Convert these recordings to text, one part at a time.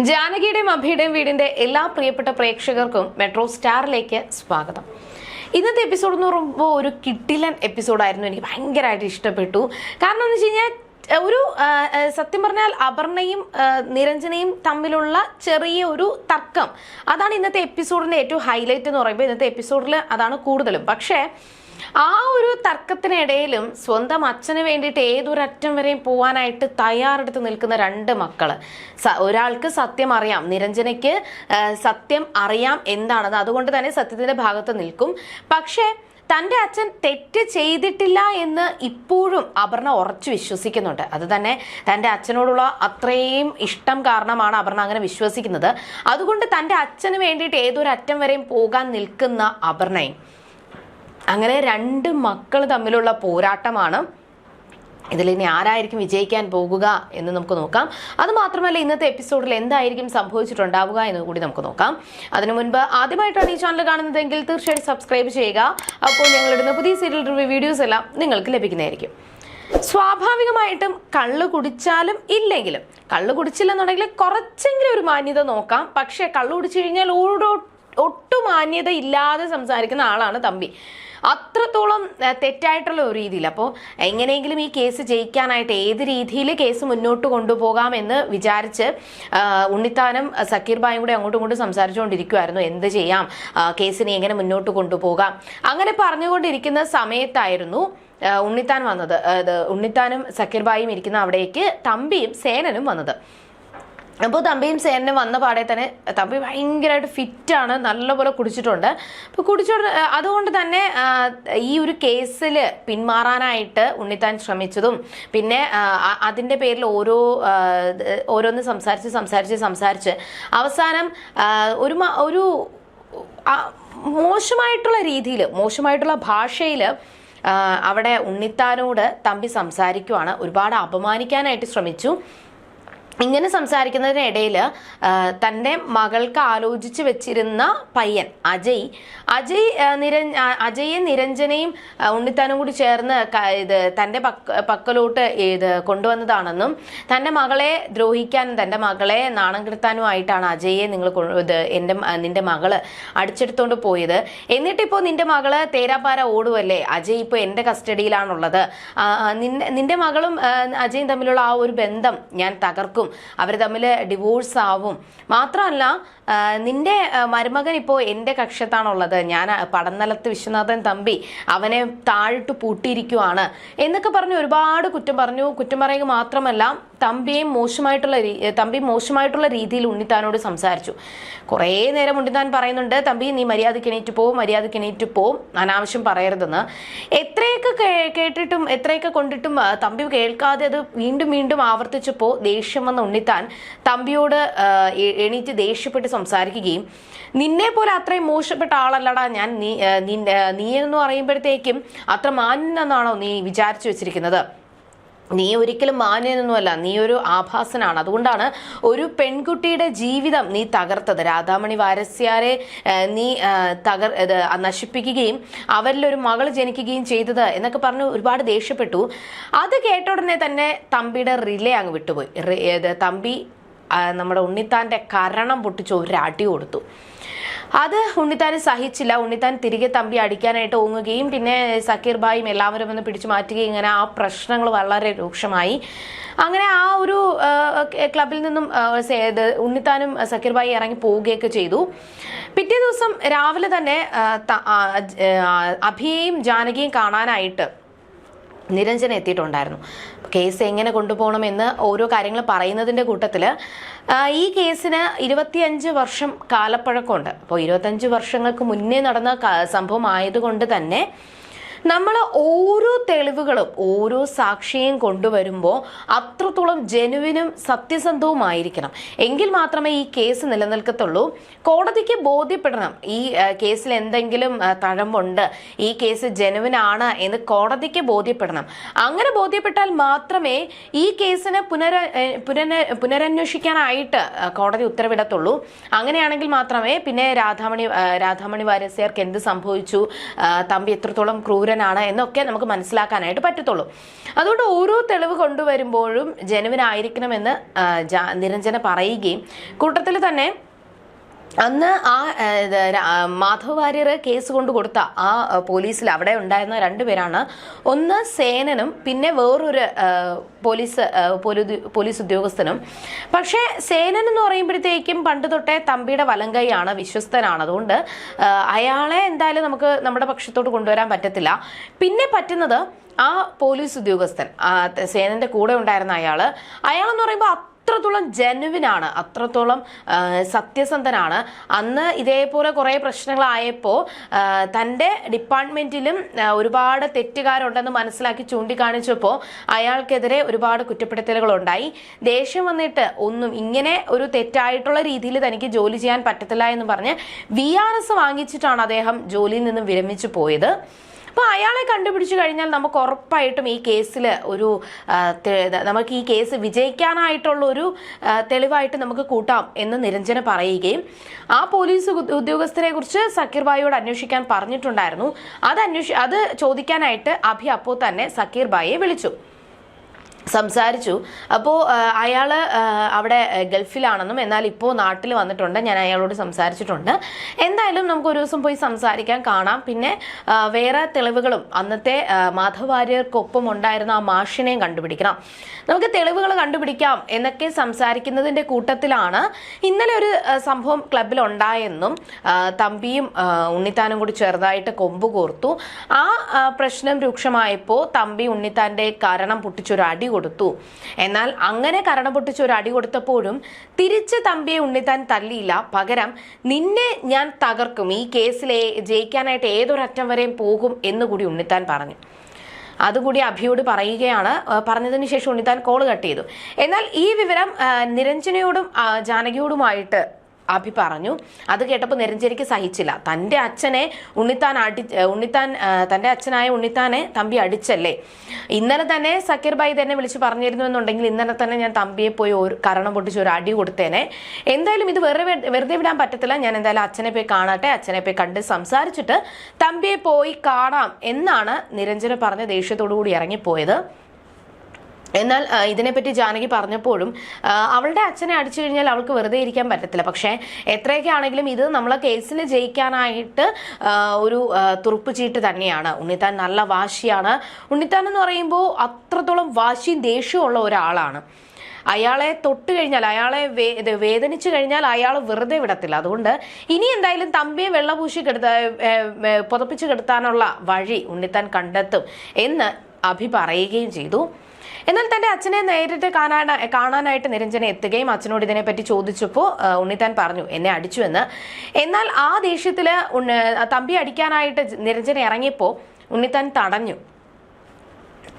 ജാനകിയുടെയും അഭിയുടെയും വീടിന്റെ എല്ലാ പ്രിയപ്പെട്ട പ്രേക്ഷകർക്കും മെട്രോ സ്റ്റാറിലേക്ക് സ്വാഗതം. ഇന്നത്തെ എപ്പിസോഡ് എന്ന് പറയുമ്പോൾ ഒരു കിട്ടിലൻ എപ്പിസോഡായിരുന്നു. എനിക്ക് ഭയങ്കരമായിട്ട് ഇഷ്ടപ്പെട്ടു. കാരണം എന്ന് വെച്ച് കഴിഞ്ഞാൽ ഒരു സത്യം പറഞ്ഞാൽ അപർണയും നിരഞ്ജനയും തമ്മിലുള്ള ചെറിയ ഒരു തർക്കം. അതാണ് ഇന്നത്തെ എപ്പിസോഡിന്റെ ഏറ്റവും ഹൈലൈറ്റ് എന്ന് പറയുമ്പോൾ ഇന്നത്തെ എപ്പിസോഡിൽ അതാണ് കൂടുതലും. പക്ഷേ ആ ഒരു തർക്കത്തിനിടയിലും സ്വന്തം അച്ഛന് വേണ്ടിയിട്ട് ഏതൊരറ്റം വരെയും പോവാനായിട്ട് തയ്യാറെടുത്ത് നിൽക്കുന്ന രണ്ട് മക്കൾ ഒരാൾക്ക് സത്യം അറിയാം നിരഞ്ജനയ്ക്ക് സത്യം അറിയാം എന്താണെന്ന്. അതുകൊണ്ട് തന്നെ സത്യത്തിന്റെ ഭാഗത്ത് നിൽക്കും. പക്ഷേ തന്റെ അച്ഛൻ തെറ്റ് ചെയ്തിട്ടില്ല എന്ന് ഇപ്പോഴും അപർണ ഉറച്ചു വിശ്വസിക്കുന്നുണ്ട്. അത് തന്നെ തന്റെ അച്ഛനോടുള്ള അത്രയും ഇഷ്ടം കാരണമാണ് അപർണ അങ്ങനെ വിശ്വസിക്കുന്നത്. അതുകൊണ്ട് തന്റെ അച്ഛന് വേണ്ടിയിട്ട് ഏതൊരു അറ്റം വരെയും പോകാൻ നിൽക്കുന്ന അപർണയും. അങ്ങനെ രണ്ട് മക്കൾ തമ്മിലുള്ള പോരാട്ടമാണ്. ഇതിൽ ഇനി ആരായിരിക്കും വിജയിക്കാൻ പോകുക എന്ന് നമുക്ക് നോക്കാം. അത് മാത്രമല്ല ഇന്നത്തെ എപ്പിസോഡിൽ എന്തായിരിക്കും സംഭവിച്ചിട്ടുണ്ടാവുക എന്ന് കൂടി നമുക്ക് നോക്കാം. അതിനു മുൻപ് ആദ്യമായിട്ടാണ് ഈ ചാനൽ കാണുന്നതെങ്കിൽ തീർച്ചയായും സബ്സ്ക്രൈബ് ചെയ്യുക. അപ്പോൾ ഞങ്ങളിടുന്ന പുതിയ സീരിയൽ റിവ്യൂ വീഡിയോസ് എല്ലാം നിങ്ങൾക്ക് ലഭിക്കുന്നതായിരിക്കും. സ്വാഭാവികമായിട്ടും കള്ള് കുടിച്ചാലും ഇല്ലെങ്കിലും കള്ള് കുടിച്ചില്ലെന്നുണ്ടെങ്കിൽ കുറച്ചെങ്കിലും ഒരു മാന്യത നോക്കാം. പക്ഷേ കള്ള് കുടിച്ചു കഴിഞ്ഞാൽ ഓരോ ഒട്ടും മാന്യത ഇല്ലാതെ സംസാരിക്കുന്ന ആളാണ് തമ്പി. അത്രത്തോളം തെറ്റായിട്ടുള്ള ഒരു രീതിയിൽ. അപ്പോൾ എങ്ങനെയെങ്കിലും ഈ കേസ് ജയിക്കാനായിട്ട് ഏത് രീതിയിൽ കേസ് മുന്നോട്ട് കൊണ്ടുപോകാമെന്ന് വിചാരിച്ച് ഉണ്ണിത്താനം സക്കീർ ബായും കൂടെ അങ്ങോട്ടും ഇങ്ങോട്ടും സംസാരിച്ചുകൊണ്ടിരിക്കുമായിരുന്നു എന്ത് ചെയ്യാം? കേസിനെ എങ്ങനെ മുന്നോട്ട് കൊണ്ടുപോകാം? അങ്ങനെ പറഞ്ഞുകൊണ്ടിരിക്കുന്ന സമയത്തായിരുന്നു ഉണ്ണിത്താൻ വന്നത്. ഉണ്ണിത്താനും സക്കീർ ബായും ഇരിക്കുന്ന അവിടേക്ക് തമ്പിയും സേനനും വന്നത്. അപ്പോൾ തമ്പിയും സേനനും വന്ന പാടെ തന്നെ തമ്പി ഭയങ്കരമായിട്ട് ഫിറ്റാണ് നല്ലപോലെ കുടിച്ചിട്ടുണ്ട്. അപ്പോൾ കുടിച്ചോണ്ട് അതുകൊണ്ട് തന്നെ ഈ ഒരു കേസിൽ പിന്മാറാനായിട്ട് ഉണ്ണിത്താൻ ശ്രമിച്ചതും പിന്നെ അതിന്റെ പേരിൽ ഓരോ ഓരോന്ന് സംസാരിച്ച് സംസാരിച്ച് സംസാരിച്ച് അവസാനം ഒരു ഒരു മോശമായിട്ടുള്ള രീതിയിൽ മോശമായിട്ടുള്ള ഭാഷയിൽ അവിടെ ഉണ്ണിത്താനോട് തമ്പി സംസാരിക്കുവാണ് ഒരുപാട് അപമാനിക്കാനായിട്ട് ശ്രമിച്ചു. ഇങ്ങനെ സംസാരിക്കുന്നതിനിടയിൽ തന്റെ മകൾക്ക് ആലോചിച്ച് വെച്ചിരുന്ന പയ്യൻ അജയ് അജയ് നിര അജയെ നിരഞ്ജനയും ഉണ്ണിത്താനും കൂടി ചേർന്ന് ഇത് തന്റെ പക്ക പക്കലോട്ട് ഇത് കൊണ്ടുവന്നതാണെന്നും തന്റെ മകളെ ദ്രോഹിക്കാനും തന്റെ മകളെ നാണം കെടുത്താനുമായിട്ടാണ് അജയെ നിങ്ങൾ ഇത് എന്റെ നിന്റെ മകൾ അടിച്ചെടുത്തോണ്ട് പോയത്. എന്നിട്ടിപ്പോൾ നിന്റെ മകൾ തേരാപ്പാര ഓടുവല്ലേ? അജയ് ഇപ്പോൾ എന്റെ കസ്റ്റഡിയിലാണുള്ളത്. നിന്റെ നിന്റെ നിന്റെ മകളും അജയും തമ്മിലുള്ള ആ ഒരു ബന്ധം ഞാൻ തകർക്കും. അവർ തമ്മിൽ ഡിവോഴ്സ് ആവും. മാത്രമല്ല നിന്റെ മരുമകൻ ഇപ്പോൾ എന്റെ കക്ഷത്താണുള്ളത്. ഞാൻ പടന്നലത്ത് വിശ്വനാഥൻ തമ്പി അവനെ താഴിട്ട് പൂട്ടിയിരിക്കുവാണ്. എന്നൊക്കെ പറഞ്ഞ് ഒരുപാട് കുറ്റം പറഞ്ഞു. കുറ്റം പറയുക മാത്രമല്ല തമ്പിയും മോശമായിട്ടുള്ള തമ്പി മോശമായിട്ടുള്ള രീതിയിൽ ഉണ്ണിത്താനോട് സംസാരിച്ചു. കുറേ നേരം ഉണ്ണിത്താൻ പറയുന്നുണ്ട് തമ്പി നീ മര്യാദയ്ക്ക് എണീറ്റ് പോവും മര്യാദയ്ക്ക് എണീറ്റ് പോവും അനാവശ്യം പറയരുതെന്ന്. എത്രയൊക്കെ കേട്ടിട്ടും എത്രയൊക്കെ കൊണ്ടിട്ടും തമ്പി കേൾക്കാതെ അത് വീണ്ടും വീണ്ടും ആവർത്തിച്ചപ്പോൾ ദേഷ്യം വന്ന ഉണ്ണിത്താൻ തമ്പിയോട് എണീറ്റ് ദേഷ്യപ്പെട്ട് സംസാരിക്കുകയും നിന്നെ പോലെ അത്രയും മോശപ്പെട്ട ആളല്ലടാ ഞാൻ നീ നീ എന്ന് പറയുമ്പോഴത്തേക്കും അത്ര മാന്യെന്നാണോ നീ വിചാരിച്ചു വെച്ചിരിക്കുന്നത്? നീ ഒരിക്കലും മാന്യനൊന്നുമല്ല നീ ഒരു ആഭാസനാണ്. അതുകൊണ്ടാണ് ഒരു പെൺകുട്ടിയുടെ ജീവിതം നീ തകർത്തത്. രാധാമണി വാരസ്യാരെ നീ തകർ നശിപ്പിക്കുകയും ഒരു മകൾ ജനിക്കുകയും ചെയ്തത് എന്നൊക്കെ പറഞ്ഞ് ഒരുപാട് ദേഷ്യപ്പെട്ടു. അത് കേട്ട ഉടനെ തന്നെ തമ്പിയുടെ റിലേ അങ്ങ് വിട്ടുപോയി. തമ്പി നമ്മുടെ ഉണ്ണിത്താന്റെ കരണം പൊട്ടിച്ച് ഒരു അടി കൊടുത്തു. അത് ഉണ്ണിത്താൻ സഹിച്ചില്ല. ഉണ്ണിത്താൻ തിരികെ തമ്പി അടിക്കാനായിട്ട് ഓങ്ങുകയും പിന്നെ സക്കീർ ബായും എല്ലാവരും ഒന്ന് പിടിച്ചു മാറ്റുകയും ഇങ്ങനെ ആ പ്രശ്നങ്ങൾ വളരെ രൂക്ഷമായി. അങ്ങനെ ആ ഒരു ക്ലബിൽ നിന്നും ഉണ്ണിത്താനും സക്കീർ ബായി ഇറങ്ങി പോവുകയൊക്കെ ചെയ്തു. പിറ്റേ ദിവസം രാവിലെ തന്നെ അഭിയെയും ജാനകിയും കാണാനായിട്ട് നിരഞ്ജന എത്തിയിട്ടുണ്ടായിരുന്നു. കേസ് എങ്ങനെ കൊണ്ടുപോകണമെന്ന് ഓരോ കാര്യങ്ങൾ പറയുന്നതിന്റെ കൂട്ടത്തിൽ ഈ കേസിന് ഇരുപത്തിയഞ്ച് വർഷം കാലപ്പഴക്കമുണ്ട്. അപ്പോൾ ഇരുപത്തഞ്ച് വർഷങ്ങൾക്ക് മുന്നേ നടന്ന സംഭവം ആയതുകൊണ്ട് തന്നെ നമ്മൾ ഓരോ തെളിവുകളും ഓരോ സാക്ഷിയും കൊണ്ടുവരുമ്പോൾ അത്രത്തോളം ജനുവിനും സത്യസന്ധവുമായിരിക്കണം. എങ്കിൽ മാത്രമേ ഈ കേസ് നിലനിൽക്കത്തുള്ളൂ. കോടതിക്ക് ബോധ്യപ്പെടണം. ഈ കേസിൽ എന്തെങ്കിലും തഴമ്പുണ്ട്. ഈ കേസ് ജനുവിനാണ് എന്ന് കോടതിക്ക് ബോധ്യപ്പെടണം. അങ്ങനെ ബോധ്യപ്പെട്ടാൽ മാത്രമേ ഈ കേസിന് പുനര പുനര പുനരന്വേഷിക്കാനായിട്ട് കോടതി ഉത്തരവിടത്തുള്ളൂ. അങ്ങനെയാണെങ്കിൽ മാത്രമേ പിന്നെ രാധാമണി രാധാമണി വാരസ്യർക്ക് എന്ത് സംഭവിച്ചു? തമ്പി എത്രത്തോളം ക്രൂര കിട്ടിലനാണ് എന്നൊക്കെ നമുക്ക് മനസ്സിലാക്കാനായിട്ട് പറ്റത്തുള്ളൂ. അതുകൊണ്ട് ഓരോ തെളിവ് കൊണ്ടുവരുമ്പോഴും ജനുവിനായിരിക്കണമെന്ന് നിരഞ്ജന പറയുകയും കൂട്ടത്തിൽ തന്നെ അന്ന് ആ മാധവ് വാര്യർ കേസ് കൊണ്ട് കൊടുത്ത ആ പോലീസിൽ അവിടെ ഉണ്ടായിരുന്ന രണ്ടുപേരാണ് ഒന്ന് സേനനും പിന്നെ വേറൊരു പോലീസ് പോലീസ് ഉദ്യോഗസ്ഥനും. പക്ഷേ സേനൻ എന്ന് പറയുമ്പോഴത്തേക്കും പണ്ട് തൊട്ടേ തമ്പിയുടെ വലങ്കൈയാണ് വിശ്വസ്തനാണ്. അതുകൊണ്ട് അയാളെ എന്തായാലും നമുക്ക് നമ്മുടെ പക്ഷത്തോട്ട് കൊണ്ടുവരാൻ പറ്റത്തില്ല. പിന്നെ പറ്റുന്നത് ആ പോലീസ് ഉദ്യോഗസ്ഥൻ സേനന്റെ കൂടെ ഉണ്ടായിരുന്ന അയാൾ. അയാളെന്ന് പറയുമ്പോൾ അത്രത്തോളം ജെനുവിനാണ് അത്രത്തോളം സത്യസന്ധനാണ്. അന്ന് ഇതേപോലെ കുറേ പ്രശ്നങ്ങളായപ്പോൾ തന്റെ ഡിപ്പാർട്ട്മെന്റിലും ഒരുപാട് തെറ്റുകാരുണ്ടെന്ന് മനസ്സിലാക്കി ചൂണ്ടിക്കാണിച്ചപ്പോൾ അയാൾക്കെതിരെ ഒരുപാട് കുറ്റപ്പെടുത്തലുകളുണ്ടായി. ദേഷ്യം വന്നിട്ട് ഒന്നും ഇങ്ങനെ ഒരു തെറ്റായിട്ടുള്ള രീതിയിൽ തനിക്ക് ജോലി ചെയ്യാൻ പറ്റത്തില്ല എന്ന് പറഞ്ഞ് വി ആർ എസ് വാങ്ങിച്ചിട്ടാണ് അദ്ദേഹം ജോലിയിൽ നിന്നും വിരമിച്ചു പോയത്. അപ്പോൾ അയാളെ കണ്ടുപിടിച്ചു കഴിഞ്ഞാൽ നമുക്ക് ഉറപ്പായിട്ടും ഈ കേസിൽ ഒരു നമുക്ക് ഈ കേസ് വിജയിക്കാനായിട്ടുള്ള ഒരു തെളിവായിട്ട് നമുക്ക് കൂട്ടാം എന്ന് നിരഞ്ജന പറയുകയും ആ പോലീസ് ഉദ്യോ- ഉദ്യോഗസ്ഥരെ കുറിച്ച് സക്കീർ ബായിയോട് അന്വേഷിക്കാൻ പറഞ്ഞിട്ടുണ്ടായിരുന്നു. അത് അന്വേഷി അത് ചോദിക്കാനായിട്ട് അഭി അപ്പോൾ തന്നെ സക്കീർ ബായിയെ വിളിച്ചു. സംസാരിച്ചു. അപ്പോൾ അയാൾ അവിടെ ഗൾഫിലാണെന്നും എന്നാൽ ഇപ്പോൾ നാട്ടിൽ വന്നിട്ടുണ്ട്. ഞാൻ അയാളോട് സംസാരിച്ചിട്ടുണ്ട്. എന്തായാലും നമുക്ക് ഒരു ദിവസം പോയി സംസാരിക്കാൻ കാണാം. പിന്നെ വേറെ തെളിവുകളും അന്നത്തെ മാധവാര്യർക്കൊപ്പം മാധവ് വാര്യർക്കൊപ്പം ഉണ്ടായിരുന്ന ആ മാഷിനെയും കണ്ടുപിടിക്കണം. നമുക്ക് തെളിവുകൾ കണ്ടുപിടിക്കാം എന്നൊക്കെ സംസാരിക്കുന്നതിന്റെ കൂട്ടത്തിലാണ് ഇന്നലെ ഒരു സംഭവം ക്ലബിൽ ഉണ്ടായെന്നും തമ്പിയും ഉണ്ണിത്താനും കൂടി ചെറുതായിട്ട് കൊമ്പ് കോർത്തു ആ, പ്രശ്നം രൂക്ഷമായപ്പോൾ തമ്പി ഉണ്ണിത്താന്റെ കാരണം പൊട്ടിച്ചൊരു അടി കൊടുത്തു. എന്നാൽ അങ്ങനെ കരണം പൊട്ടിച്ചൊരു അടി കൊടുത്തപ്പോഴും തിരിച്ച് തമ്പിയെ ഉണ്ണിത്താൻ തല്ലിയില്ല. പകരം നിന്നെ ഞാൻ തകർക്കും. ഈ കേസിലെ ജയിക്കാനായിട്ട് ഏതൊരറ്റം വരെയും പോകും എന്നുകൂടി ഉണ്ണിത്താൻ പറഞ്ഞു. അതുകൂടി അഭിയോട് പറയുകയാണ്. പറഞ്ഞതിന് ശേഷം ഉണ്ണിത്താൻ കോൾ കട്ട് ചെയ്തു. എന്നാൽ ഈ വിവരം നിരഞ്ജനയോടും ജാനകിയോടുമായിട്ട് അഭി പറഞ്ഞു. അത് കേട്ടപ്പോൾ നിരഞ്ജനിക്ക് സഹിച്ചില്ല. തന്റെ അച്ഛനെ ഉണ്ണിത്താൻ അടി ഉണ്ണിത്താൻ തന്റെ അച്ഛനായ ഉണ്ണിത്താനെ തമ്പി അടിച്ചല്ലേ? ഇന്നലെ തന്നെ സക്കീർ ബായി തന്നെ വിളിച്ച് പറഞ്ഞിരുന്നു എന്നുണ്ടെങ്കിൽ ഇന്നലെ തന്നെ ഞാൻ തമ്പിയെ പോയി ഒരു കരണം പൊട്ടിച്ച് ഒരു അടി കൊടുത്തേനെ. എന്തായാലും ഇത് വെറുതെ വെറുതെ വിടാൻ പറ്റത്തില്ല. ഞാൻ എന്തായാലും അച്ഛനെ പോയി കാണട്ടെ അച്ഛനെ പോയി കണ്ട് സംസാരിച്ചിട്ട് തമ്പിയെ പോയി കാണാം എന്നാണ് നിരഞ്ജന പറഞ്ഞ ദേഷ്യത്തോടു കൂടി ഇറങ്ങിപ്പോയത്. എന്നാൽ ഇതിനെപ്പറ്റി ജാനകി പറഞ്ഞപ്പോഴും അവളുടെ അച്ഛനെ അടിച്ചു കഴിഞ്ഞാൽ അവൾക്ക് വെറുതെ ഇരിക്കാൻ പറ്റത്തില്ല. പക്ഷേ എത്രയൊക്കെ ആണെങ്കിലും ഇത് നമ്മളെ കേസിൽ ജയിക്കാനായിട്ട് ഒരു തുറുപ്പ് ചീട്ട് തന്നെയാണ്. ഉണ്ണിത്താൻ നല്ല വാശിയാണ്. ഉണ്ണിത്താൻ എന്ന് പറയുമ്പോൾ അത്രത്തോളം വാശിയും ദേഷ്യമുള്ള ഒരാളാണ്. അയാളെ തൊട്ട് കഴിഞ്ഞാൽ അയാളെ വേദനിച്ചു കഴിഞ്ഞാൽ അയാൾ വെറുതെ വിടത്തില്ല. അതുകൊണ്ട് ഇനി എന്തായാലും തമ്പിയെ വെള്ളപൂശി കെടുത്ത പുതപ്പിച്ച് കെടുത്താനുള്ള വഴി ഉണ്ണിത്താൻ കണ്ടെത്തും എന്ന് അഭി പറയുകയും ചെയ്തു. എന്നാൽ തന്റെ അച്ഛനെ നേരിട്ട് കാണാൻ കാണാനായിട്ട് നിരഞ്ജനെ എത്തുകയും അച്ഛനോട് ഇതിനെപ്പറ്റി ചോദിച്ചപ്പോൾ ഉണ്ണിത്താൻ പറഞ്ഞു എന്നെ അടിച്ചു എന്ന്. എന്നാൽ ആ ദേഷ്യത്തിൽ തമ്പി അടിക്കാനായിട്ട് നിരഞ്ജനെ ഇറങ്ങിയപ്പോൾ ഉണ്ണിത്താൻ തടഞ്ഞു.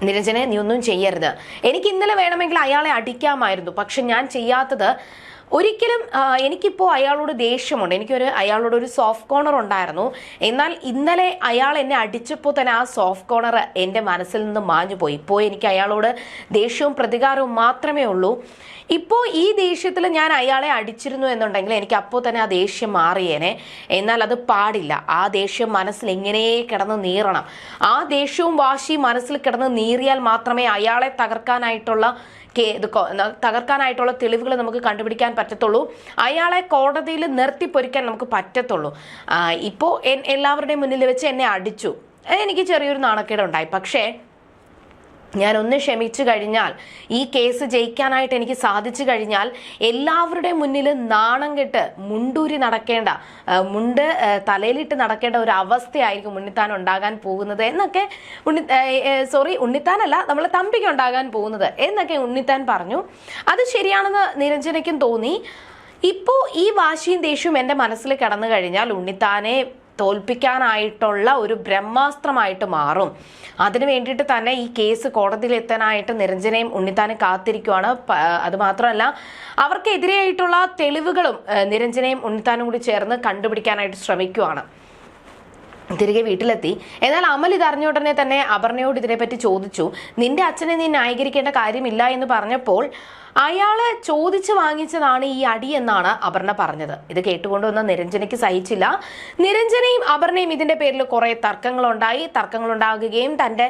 നിരഞ്ജനെ നീ ഒന്നും ചെയ്യരുത്. എനിക്ക് ഇന്നലെ വേണമെങ്കിൽ അയാളെ അടിക്കാമായിരുന്നു. പക്ഷെ ഞാൻ ചെയ്യാത്തത് ഒരിക്കലും എനിക്കിപ്പോൾ അയാളോട് ദേഷ്യമുണ്ട്. എനിക്കൊരു അയാളോട് ഒരു സോഫ്റ്റ് കോർണർ ഉണ്ടായിരുന്നു. എന്നാൽ ഇന്നലെ അയാൾ എന്നെ അടിച്ചപ്പോൾ തന്നെ ആ സോഫ്റ്റ് കോർണർ എന്റെ മനസ്സിൽ നിന്ന് മാഞ്ഞു പോയി. ഇപ്പോൾ എനിക്ക് അയാളോട് ദേഷ്യവും പ്രതികാരവും മാത്രമേ ഉള്ളൂ. ഇപ്പോൾ ഈ ദേഷ്യത്തിൽ ഞാൻ അയാളെ അടിച്ചിരുന്നു എന്നുണ്ടെങ്കിൽ എനിക്ക് അപ്പോൾ തന്നെ ആ ദേഷ്യം മാറിയേനെ. എന്നാൽ അത് പാടില്ല. ആ ദേഷ്യം മനസ്സിൽ എങ്ങനെ കിടന്ന് നീറണം. ആ ദേഷ്യവും വാശിയും മനസ്സിൽ കിടന്ന് നീറിയാൽ മാത്രമേ അയാളെ തകർക്കാനായിട്ടുള്ള തകർക്കാനായിട്ടുള്ള തെളിവുകൾ നമുക്ക് കണ്ടുപിടിക്കാൻ പറ്റത്തുള്ളൂ. അയാളെ കോടതിയിൽ നിർത്തി പൊരിക്കാൻ നമുക്ക് പറ്റത്തുള്ളൂ. ഇപ്പോൾ എല്ലാവരുടെയും മുന്നിൽ വെച്ച് എന്നെ അടിച്ചു. എനിക്ക് ചെറിയൊരു നാണക്കേടുണ്ടായി. പക്ഷേ ഞാൻ ഒന്ന് ക്ഷമിച്ചു കഴിഞ്ഞാൽ ഈ കേസ് ജയിക്കാനായിട്ട് എനിക്ക് സാധിച്ചു കഴിഞ്ഞാൽ എല്ലാവരുടെ മുന്നിൽ നാണം കെട്ട് മുണ്ടൂരി നടക്കേണ്ട മുണ്ട് തലയിലിട്ട് നടക്കേണ്ട ഒരു അവസ്ഥയായിരിക്കും ഉണ്ണിത്താൻ ഉണ്ടാകാൻ പോകുന്നത്. എന്നൊക്കെ ഉണ്ണി സോറി ഉണ്ണിത്താനല്ല നമ്മളെ തമ്പിക്ക് ഉണ്ടാകാൻ പോകുന്നത് എന്നൊക്കെ ഉണ്ണിത്താൻ പറഞ്ഞു. അത് ശരിയാണെന്ന് നിരഞ്ജനയ്ക്കും തോന്നി. ഇപ്പോൾ ഈ വാശിയും ദേഷ്യവും എന്റെ മനസ്സിൽ കടന്നു കഴിഞ്ഞാൽ ഉണ്ണിത്താനെ തോൽപ്പിക്കാനായിട്ടുള്ള ഒരു ബ്രഹ്മാസ്ത്രമായിട്ട് മാറും. അതിനു വേണ്ടിയിട്ട് തന്നെ ഈ കേസ് കോടതിയിൽ എത്താനായിട്ട് നിരഞ്ജനയും ഉണ്ണിത്താനും കാത്തിരിക്കുവാണ്. അതുമാത്രമല്ല അത് അവർക്കെതിരെയായിട്ടുള്ള തെളിവുകളും നിരഞ്ജനയും ഉണ്ണിത്താനും കൂടി ചേർന്ന് കണ്ടുപിടിക്കാനായിട്ട് ശ്രമിക്കുവാണ്. തിരികെ വീട്ടിലെത്തി. എന്നാൽ അമൽ ഇത് അറിഞ്ഞ ഉടനെ തന്നെ അപർണയോട് ഇതിനെപ്പറ്റി ചോദിച്ചു. നിന്റെ അച്ഛനെ നീ ന്യായീകരിക്കേണ്ട കാര്യമില്ല എന്ന് പറഞ്ഞപ്പോൾ അയാൾ ചോദിച്ചു വാങ്ങിച്ചതാണ് ഈ അടി എന്നാണ് അപർണ പറഞ്ഞത്. ഇത് കേട്ടുകൊണ്ടുവന്ന നിരഞ്ജനയ്ക്ക് സഹിച്ചില്ല. നിരഞ്ജനയും അപർണയും ഇതിന്റെ പേരിൽ കുറെ തർക്കങ്ങളുണ്ടായി. തർക്കങ്ങളുണ്ടാകുകയും തന്റെ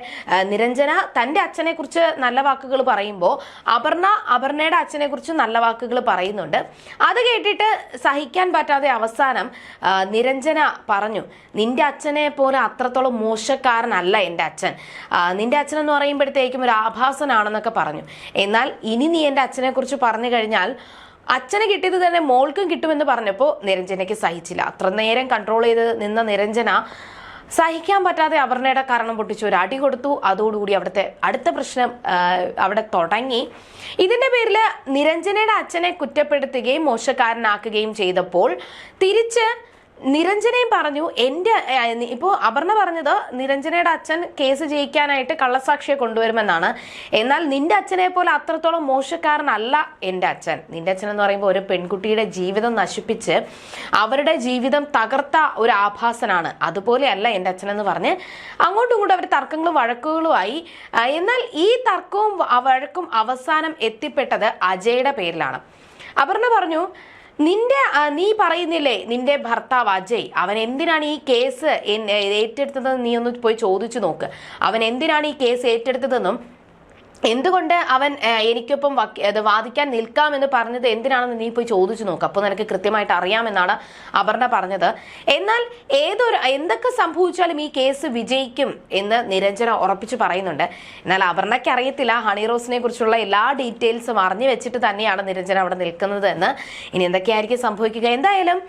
നിരഞ്ജന തന്റെ അച്ഛനെ കുറിച്ച് നല്ല വാക്കുകൾ പറയുമ്പോൾ അപർണ അപർണയുടെ അച്ഛനെ കുറിച്ച് നല്ല വാക്കുകൾ പറയുന്നുണ്ട്. അത് കേട്ടിട്ട് സഹിക്കാൻ പറ്റാതെ അവസാനം നിരഞ്ജന പറഞ്ഞു നിന്റെ അച്ഛനെ പോലെ അത്രത്തോളം മോശക്കാരനല്ല എന്റെ അച്ഛൻ. നിന്റെ അച്ഛൻ എന്ന് പറയുമ്പോഴത്തേക്കും ഒരു ആഭാസനാണെന്നൊക്കെ പറഞ്ഞു. എന്നാൽ ഇനി നീ എന്റെ അച്ഛനെക്കുറിച്ച് പറഞ്ഞു കഴിഞ്ഞാൽ അച്ഛന് കിട്ടിയത് തന്നെ മോൾക്കും കിട്ടുമെന്ന് പറഞ്ഞപ്പോൾ നിരഞ്ജനയ്ക്ക് സഹിച്ചില്ല. അത്ര നേരം കൺട്രോൾ ചെയ്ത് നിന്ന നിരഞ്ജന സഹിക്കാൻ പറ്റാതെ അപർണയുടെ കാരണം പൊട്ടിച്ചു ഒരു അടി കൊടുത്തു. അതോടുകൂടി അവിടുത്തെ അടുത്ത പ്രശ്നം അവിടെ തുടങ്ങി. ഇതിന്റെ പേരിൽ നിരഞ്ജനയുടെ അച്ഛനെ കുറ്റപ്പെടുത്തുകയും മോശക്കാരനാക്കുകയും ചെയ്തപ്പോൾ തിരിച്ച് നിരഞ്ജനയും പറഞ്ഞു എന്റെ ഇപ്പോൾ അപർണ പറഞ്ഞത് നിരഞ്ജനയുടെ അച്ഛൻ കേസ് ജയിക്കാനായിട്ട് കള്ളസാക്ഷിയെ കൊണ്ടുവരുമെന്നാണ്. എന്നാൽ നിന്റെ അച്ഛനെ പോലെ അത്രത്തോളം മോശക്കാരനല്ല എന്റെ അച്ഛൻ. നിന്റെ അച്ഛൻ എന്ന് പറയുമ്പോൾ ഒരു പെൺകുട്ടിയുടെ ജീവിതം നശിപ്പിച്ച് അവരുടെ ജീവിതം തകർത്ത ഒരു ആഭാസനാണ്. അതുപോലെയല്ല എന്റെ അച്ഛൻ എന്ന് പറഞ്ഞ് അങ്ങോട്ടും ഇങ്ങോട്ടും അവർ തർക്കങ്ങളും വഴക്കുകളുമായി. എന്നാൽ ഈ തർക്കവും വഴക്കും അവസാനം എത്തിപ്പെട്ടത് അജയുടെ പേരിലാണ്. അപർണ പറഞ്ഞു നിന്റെ നീ പറയുന്നില്ലേ നിന്റെ ഭർത്താവ് അജയ് അവൻ എന്തിനാണ് ഈ കേസ് ഏറ്റെടുത്തതെന്ന് നീ ഒന്ന് പോയി ചോദിച്ചു നോക്ക്. അവൻ എന്തിനാണ് ഈ കേസ് ഏറ്റെടുത്തതെന്നും എന്തുകൊണ്ട് അവൻ എനിക്കൊപ്പം അത് വാദിക്കാൻ നിൽക്കാമെന്ന് പറഞ്ഞത് എന്തിനാണെന്ന് നീ പോയി ചോദിച്ചു നോക്ക്. അപ്പോൾ നിനക്ക് കൃത്യമായിട്ട് അറിയാമെന്നാണ് അപർണ പറഞ്ഞത്. എന്നാൽ ഏതൊരു എന്തൊക്കെ സംഭവിച്ചാലും ഈ കേസ് വിജയിക്കും എന്ന് നിരഞ്ജന ഉറപ്പിച്ചു പറയുന്നുണ്ട്. എന്നാൽ അപർണയ്ക്ക് അറിയത്തില്ല ഹണി റോസിനെ കുറിച്ചുള്ള എല്ലാ ഡീറ്റെയിൽസും അറിഞ്ഞു വെച്ചിട്ട് തന്നെയാണ് നിരഞ്ജന അവിടെ നിൽക്കുന്നത് എന്ന്. ഇനി എന്തൊക്കെയായിരിക്കും സംഭവിക്കുക? എന്തായാലും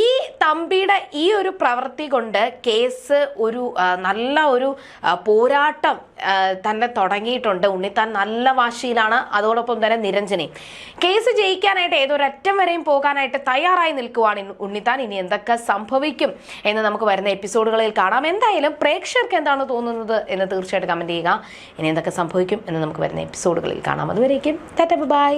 ഈ തമ്പിയുടെ ഈ ഒരു പ്രവൃത്തി കൊണ്ട് കേസ് ഒരു നല്ല ഒരു പോരാട്ടം തന്നെ തുടങ്ങിയിട്ടുണ്ട്. ഉണ്ണിത്താൻ നല്ല വാശിയിലാണ്. അതോടൊപ്പം തന്നെ നിരഞ്ജനെ. കേസ് ജയിക്കാനായിട്ട് ഏതൊരറ്റം വരെയും പോകാനായിട്ട് തയ്യാറായി നിൽക്കുവാണ് ഉണ്ണിത്താൻ. ഇനി എന്തൊക്കെ സംഭവിക്കും എന്ന് നമുക്ക് വരുന്ന എപ്പിസോഡുകളിൽ കാണാം. എന്തായാലും പ്രേക്ഷകർക്ക് എന്താണ് തോന്നുന്നത് എന്ന് തീർച്ചയായിട്ടും കമന്റ് ചെയ്യുക. ഇനി എന്തൊക്കെ സംഭവിക്കും എന്ന് നമുക്ക് വരുന്ന എപ്പിസോഡുകളിൽ കാണാം. അതുവരേക്കും ബൈ